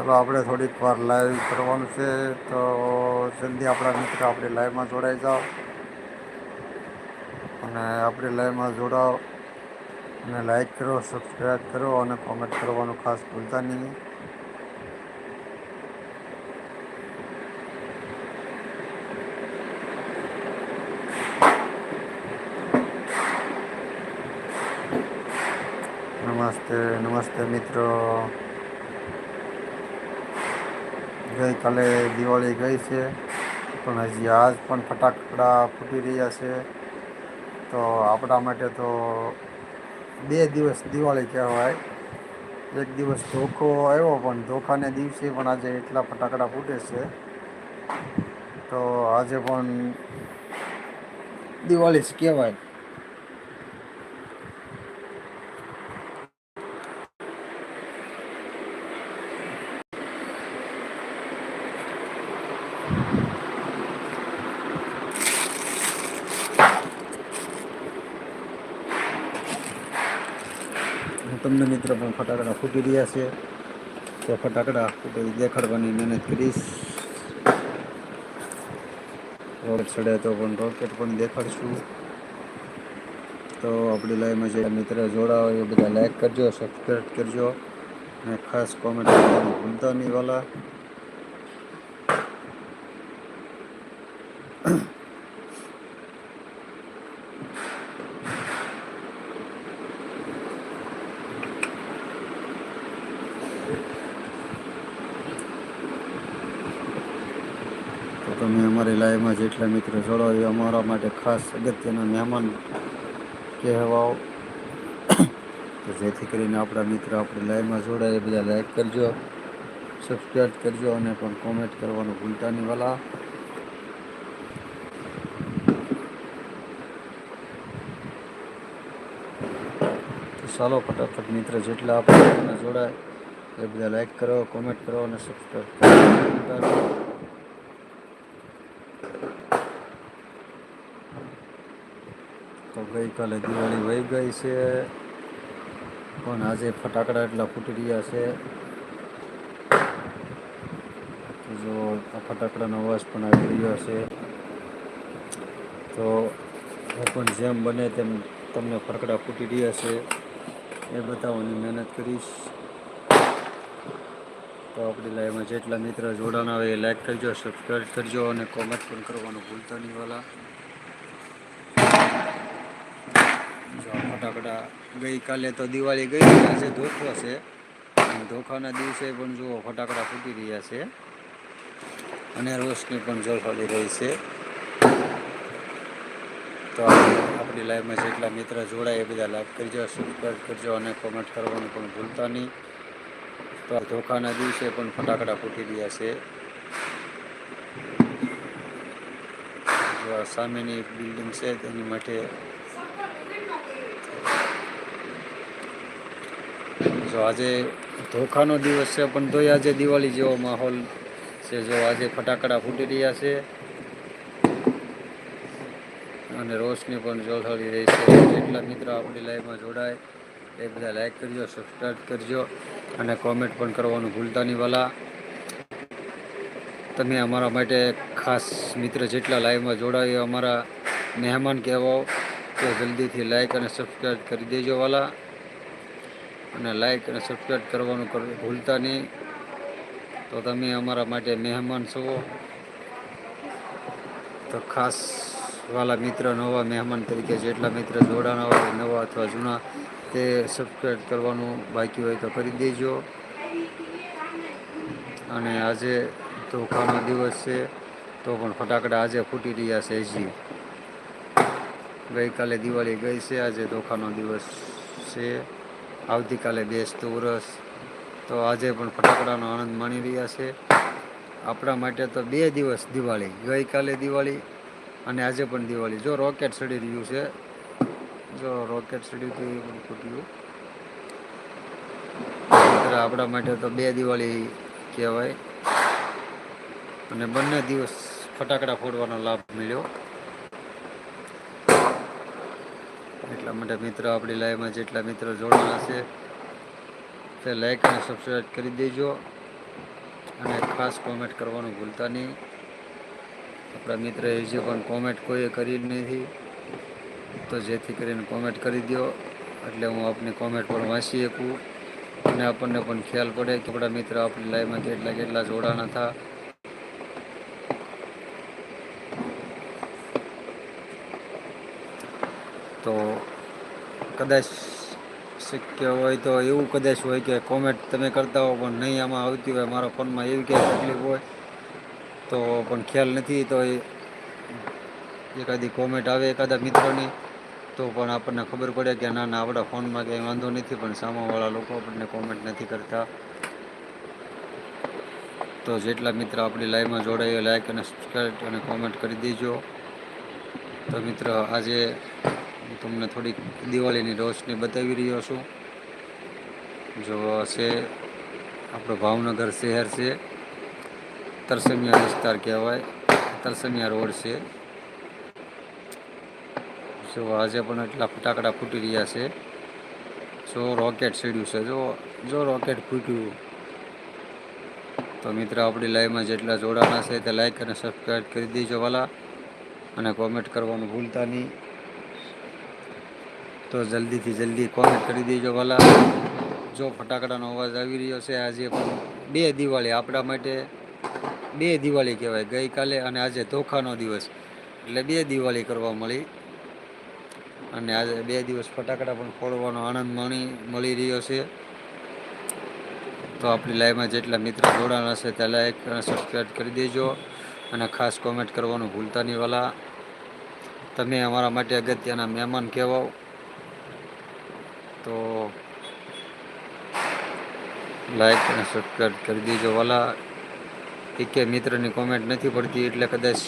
ચલો, આપણે થોડીક વાર લાઈવ કરવાનું છે, તો જલ્દી આપણા મિત્ર આપણી લાઈવમાં જોડાઈ જાઓ. અને આપણી લાઈવમાં જોડાઓ. અને લાઈક કરો સબસ્ક્રાઈબ કરો, અને કોમેન્ટ કરવાનું ખાસ ભૂલતા નહીં. નમસ્તે નમસ્તે મિત્રો. ગઈકાલે દિવાળી ગઈ છે. પણ હજી આજ પણ ફટાકડા ફૂટી રહ્યા છે. તો આપણા માટે તો બે દિવસ દિવાળી કહેવાય. એક દિવસ ધોખો આવ્યો, પણ ધોખાને દિવસે પણ આજે એટલા ફટાકડા ફૂટે છે. તો આજે પણ દિવાળી જ કહેવાય. તમને મિત્ર પણ ફટાકડા ફૂટી રહ્યા છે. તો ફટાકડા ફૂટી દેખાડવાની મહેનત કરીશ. રોકેટ ચડે તો પણ રોકેટ પણ દેખાડશું. તો આપણી લાઈવમાં જે મિત્ર જોડાઓ એ બધા લાઈક કરજો સબસ્ક્રાઈબ કરજો. અને ખાસ કોમેન્ટ કરવાનું ભૂલતા નહીં વાલા તો તમે અમારી જેટલા મિત્રો. જોડો અમારા માટે ખાસ અગત્યના મહેમાન કહેવાઓ. તો જેથી કરીને આપણા મિત્ર આપણી લાઈવમાં જોડાય એ બધા લાઈક કરજો સબસ્ક્રાઈબ કરજો અને પણ કોમેન્ટ કરવાનું ભૂલતા નહીં વાલા. ચાલો ફટાફટ મિત્ર જેટલા આપણે જોડાય એ બધા લાઈક કરો કોમેન્ટ કરો અને સબસ્ક્રાઈબ કરો તો ગઈકાલે દિવાળી વહી ગઈ છે. પણ આજે ફટાકડા એટલા ફૂટી રહ્યા છે. જો આ ફટાકડાનો અવાજ પણ આવી રહ્યો છે. તો હું પણ જેમ બને તેમ તમને ફટાકડા ફૂટી રહ્યા છે. એ બતાવવાની મહેનત કરીશ. તો આપણી લાઈવમાં જેટલા મિત્ર જોડાના હોય એ લાઈક કરજો સબસ્ક્રાઈબ કરજો અને કોમેન્ટ પણ કરવાનું ભૂલતા નહીં વાલા જો આ ફટાકડા. ગઈકાલે તો દિવાળી ગઈ આજે ધોખો છે. અને ધોખાના દિવસે પણ જુઓ, ફટાકડા ફૂટી રહ્યા છે. અને રોશની પણ ઝળહળી રહી છે. તો આપણી લાઈફમાં જેટલા મિત્ર જોડાય એ બધા લાઈક કરજો સબસ્ક્રાઈબ કરજો અને કોમેન્ટ કરવાનું પણ ભૂલતા નહીં. તો ધોખાના દિવસે પણ ફટાકડા ફૂટી રહ્યા છે. સામેની બિલ્ડિંગ છે, તેની માટે જો આજે ધોખાનો દિવસ છે, પણ તોય આજે દિવાળી જેવો માહોલ છે, જો આજે ફટાકડા ફૂટી રહ્યા છે અને રોશની પણ જોથળી રહી છે. જેટલા મિત્રો આપણી લાઈવમાં જોડાય એ બધા લાઈક કરજો સબસ્ક્રાઈબ કરજો અને કોમેન્ટ પણ કરવાનું ભૂલતા નહીં વાલા. તમે અમારા માટે ખાસ મિત્ર જેટલા લાઈવમાં જોડાય અમારા મહેમાન કહેવાઓ, તો જલ્દીથી લાઈક અને સબસ્ક્રાઈબ કરી દેજો વાલા. અને લાઈક અને સબસ્ક્રાઈબ કરવાનું ભૂલતા નહીં. તો તમે અમારા માટે મહેમાન છો. તો ખાસ વાલા મિત્ર, નવા મહેમાન તરીકે જેટલા મિત્ર જોડાના હોય, નવા અથવા જૂના, તે સબસ્ક્રાઈબ કરવાનું બાકી હોય તો કરી દેજો. અને આજે ધોખાનો દિવસ છે, તો પણ ફટાકડા આજે ફૂટી રહ્યા છે હજી. ગઈકાલે દિવાળી ગઈ છે, આજે ધોખાનો દિવસ છે. આવતીકાલે બેસતું વરસ તો આજે પણ ફટાકડાનો આનંદ માણી રહ્યા છે. આપણા માટે તો બે દિવસ દિવાળી, ગઈકાલે દિવાળી અને આજે પણ દિવાળી. જો રોકેટ સડી રહ્યું છે, જો રોકેટ સડી હતું એ પણ ફૂટ્યું આપણા માટે તો બે દિવાળી કહેવાય. અને બંને દિવસ ફટાકડા ફોડવાનો લાભ મળ્યો. એટલા માટે મિત્રો આપણી લાઈવમાં જેટલા મિત્રો જોડાણા છે, તે લાઈક અને સબસ્ક્રાઈબ કરી દેજો. અને ખાસ કોમેન્ટ કરવાનું ભૂલતા નહીં. આપણા મિત્ર હજી પણ કોમેન્ટ કોઈએ કરી નથી, તો જેથી કરીને કોમેન્ટ કરી દો. એટલે હું આપની કોમેન્ટ પણ વાંચી શકું. અને આપણને પણ ખ્યાલ પડે કે આપણા મિત્ર આપણી લાઈફમાં કેટલા કેટલા જોડાણા હતા. તો કદાચ શક્ય હોય તો એવું કદાચ હોય કે કોમેન્ટ તમે કરતા હો, પણ નહીં આમાં આવતી હોય, મારા ફોનમાં એવી ક્યાંય તકલીફ હોય, તો પણ ખ્યાલ નથી, તો એ એકાદી કોમેન્ટ આવે એકાદા મિત્રોની, તો પણ આપણને ખબર પડે કે ના ના, આપણા ફોનમાં કંઈ વાંધો નથી, પણ સામાવાળા લોકો આપણને કોમેન્ટ નથી કરતા. તો જેટલા મિત્ર આપણી લાઈવમાં જોડાઈએ લાઈક અને સબસ્ક્રાઈબ અને કોમેન્ટ કરી દેજો. તો મિત્ર, આજે હું તમને થોડીક દિવાળીની રોશની બતાવી રહ્યો છું. જો છે આપણો ભાવનગર શહેર છે. તરસમિયા વિસ્તાર કહેવાય. તરસમિયા રોડ છે. જો આજે પણ એટલા ફટાકડા ફૂટી રહ્યા છે. જો રોકેટ સીડ્યું છે. જો જો રોકેટ ફૂટ્યું. તો મિત્ર, આપણી લાઈવમાં જેટલા જોડાણા છે તે લાઈક અને સબસ્ક્રાઈબ કરી દેજો વાલા. અને કોમેન્ટ કરવાનું ભૂલતા નહીં. તો જલ્દીથી જલ્દી કોમેન્ટ કરી દેજો ભલા. જો ફટાકડાનો અવાજ આવી રહ્યો છે, આજે પણ બે દિવાળી આપણા માટે બે દિવાળી કહેવાય. ગઈકાલે અને આજે ધોખાનો દિવસ. એટલે બે દિવાળી કરવા મળી. અને આજે બે દિવસ ફટાકડા પણ ફોડવાનો આનંદ મળી મળી રહ્યો છે. તો આપણી લાઈવમાં જેટલા મિત્રો જોડાણા છે તે લાઈક અને સબસ્ક્રાઈબ કરી દેજો. અને ખાસ કોમેન્ટ કરવાનું ભૂલતા નહીં વાલા તમે અમારા માટે અગત્યના મહેમાન કહેવાઓ. તો લાઈક અને સબસ્ક્રાઈબ કરી દીજો. વાલા કે મિત્રની કોમેન્ટ નથી પડતી, એટલે કદાચ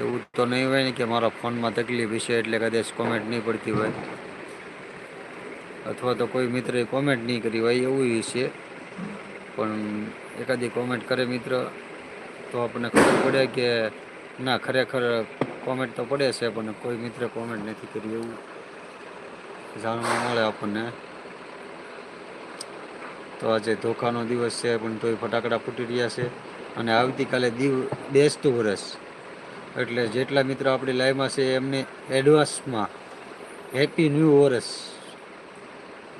એવું તો નહીં હોય ને કે મારા ફોનમાં તકલીફ છે એટલે કદાચ કોમેન્ટ નહીં પડતી હોય. અથવા તો કોઈ મિત્રએ કોમેન્ટ નહીં કરી હોય, એવું છે પણ એકાદી કોમેન્ટ કરે મિત્ર, તો આપણને ખબર પડે કે ના, ખરેખર કોમેન્ટ તો પડે છે, પણ કોઈ મિત્ર કોમેન્ટ નથી કરી એવું. જાણવા મળે આપણને. તો આજે ધોખાનો દિવસ છે, પણ તોય ફટાકડા ફૂટી રહ્યા છે. અને આવતીકાલે દીવ બેસતું વરસ એટલે જેટલા મિત્રો આપણી લાઈવમાં છે, એમને એડવાન્સમાં હેપી ન્યૂ વરસ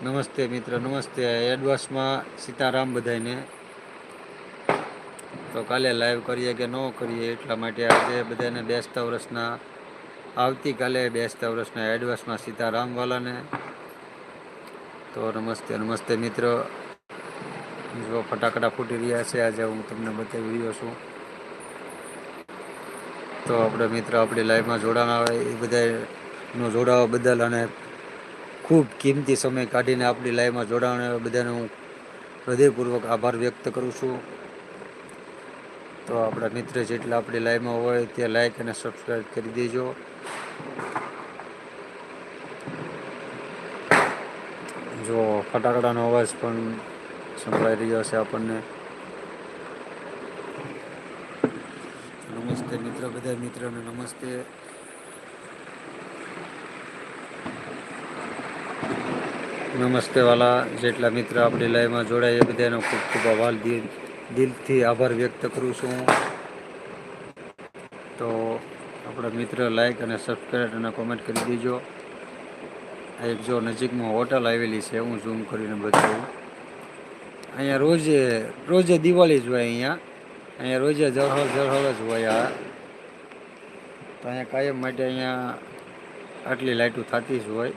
નમસ્તે મિત્ર, નમસ્તે. એડવાન્સમાં સીતારામ બધાને તો કાલે લાઈવ કરીએ કે ન કરીએ, એટલા માટે આજે બધાને બેસતા વર્ષના આવતીકાલે બેસતા વર્ષના એડવાન્સમાં સીતારામ વાલાને. તો નમસ્તે નમસ્તે મિત્રો. જો ફટાકડા ફૂટી રહ્યા છે, આજે હું તમને બતાવી રહ્યો છું. તો આપણે મિત્ર આપણી લાઈફમાં જોડાણા હોય એ બધાનો જોડાવા બદલ અને ખૂબ કિંમતી સમય કાઢીને આપણી લાઈફમાં જોડાણા બધાને હું હૃદયપૂર્વક આભાર વ્યક્ત કરું છું. તો આપણા મિત્ર જેટલા આપણી લાઈવમાં હોય તે લાઈક અને સબસ્ક્રાઈબ કરી દેજો. જો ફટાકડાનો અવાજ પણ સંભળાઈ રહ્યો છે આપણને. નમસ્તે મિત્ર બધા મિત્રોને નમસ્તે. નમસ્તે વાલા, જેટલા મિત્ર આપણી લાઈવમાં જોડાય એ બધાનો ખૂબ ખૂબ આભાર. દિલ દિલથી આભાર વ્યક્ત કરું છું. તો આપણા મિત્ર લાઈક અને સબસ્ક્રાઈબ અને કોમેન્ટ કરી દેજો. આ એક જો નજીકમાં હોટલ આવેલી છે, હું ઝૂમ કરીને બતાવું. અહીંયા રોજે રોજે દિવાળી જ હોય અહીંયા. અહીંયા રોજે જળહળ જળહળ જ હોય આ. તો અહીંયા કાયમ માટે અહીંયા આટલી લાઇટો થતી જ હોય.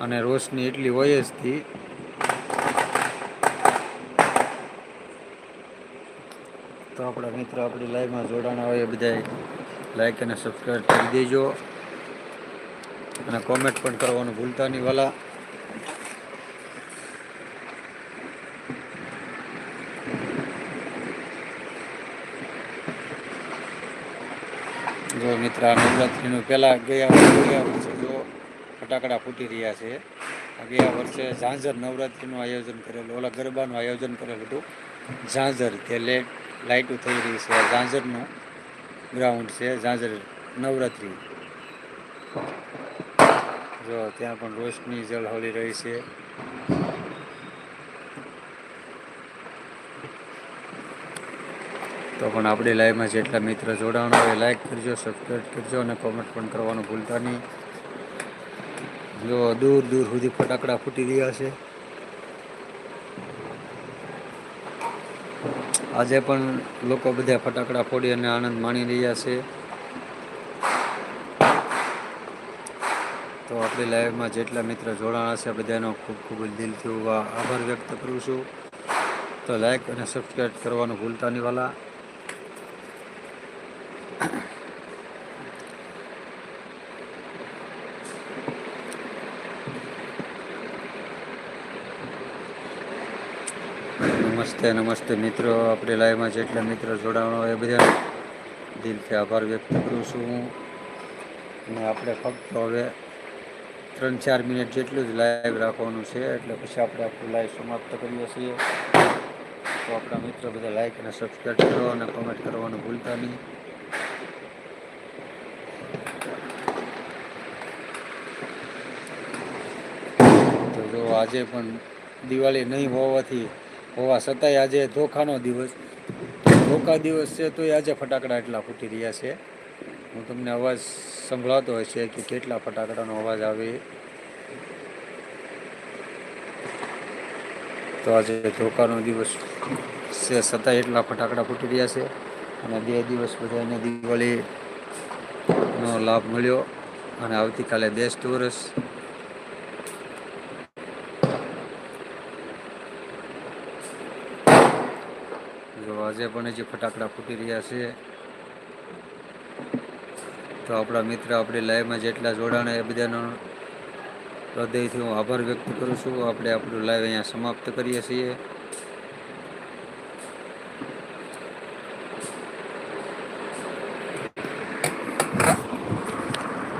અને રોશની એટલી હોય જ થી આપણા મિત્રો આપણી લાઈવમાં જોડાણા હોય એ બધા લાઈક અને સબસ્ક્રાઈબ કરી દેજો. અને કોમેન્ટ પણ કરવાનું ભૂલતા નહીં વાલા. જો મિત્ર નવરાત્રિનું પહેલાં ગયા ગયા વર્ષે જો ફટાકડા ફૂટી રહ્યા છે. ગયા વર્ષે ઝાંઝર નવરાત્રિનું આયોજન કરેલું, ઓલા ગરબાનું આયોજન કરેલું હતું. ઝાંઝર લેટ લાઇટો થઈ રહી છે. ઝાંઝરનું ગ્રાઉન્ડ છે. ઝાંઝર નવરાત્રિ. જો, ત્યાં પણ રોશની ઝળહળી રહી છે. તો પણ આપણી લાઈવમાં જેટલા મિત્ર જોડાવાના હોય લાઈક કરજો સબસ્ક્રાઈબ કરજો અને કોમેન્ટ પણ કરવાનું ભૂલતા નહીં. જો, દૂર દૂર સુધી ફટાકડા ફૂટી રહ્યા છે. આજે પણ લોકો બધા ફટાકડા ફોડી અને આનંદ માણી રહ્યા છે. તો આપણી લાઈવમાં જેટલા મિત્ર જોડાણા છે બધાનો ખૂબ ખૂબ દિલથી હું આભાર વ્યક્ત કરું છું. તો લાઈક અને સબસ્ક્રાઈબ કરવાનું ભૂલતા નહીં વાલા. નમસ્તે નમસ્તે મિત્રો. આપણે લાઈવમાં જેટલા મિત્રો હોય એ બધા દિલથી આભાર વ્યક્ત કરું છું અને આપણે ફક્ત હવે ત્રણ ચાર મિનિટ જેટલું જ લાઈવ રાખવાનું છે, એટલે પછી આપણે આપણું લાઈવ સમાપ્ત કરીએ છીએ. તો આપણા મિત્રો બધા લાઈક અને સબસ્ક્રાઈબ કરો અને કોમેન્ટ કરવાનું ભૂલતા નહીં. તો જો આજે પણ દિવાળી નહીં હોવાથી હોવા છતાંય આજે ધોખાનો દિવસ. ધોકા દિવસ છે તો આજે ફટાકડા એટલા ફૂટી રહ્યા છે. હું તમને અવાજ સંભળાતો હોય છે કે કેટલા ફટાકડાનો અવાજ આવે. તો આજે ધોકાનો દિવસ છે, છતાંય એટલા ફટાકડા ફૂટી રહ્યા છે. અને બે દિવસ બધાને દિવાળીનો લાભ મળ્યો. અને આવતીકાલે બેસ્ટ વર્ષ. જો આજે પણ જે ફટાકડા ફૂટી રહ્યા છે, તો આપણા મિત્ર આપણી લાઈવમાં જેટલા જોડાણા એ બધાનો હૃદયથી હું આભાર વ્યક્ત કરું છું. આપણે આપણું લાઈવ અહીંયા સમાપ્ત કરીએ છીએ.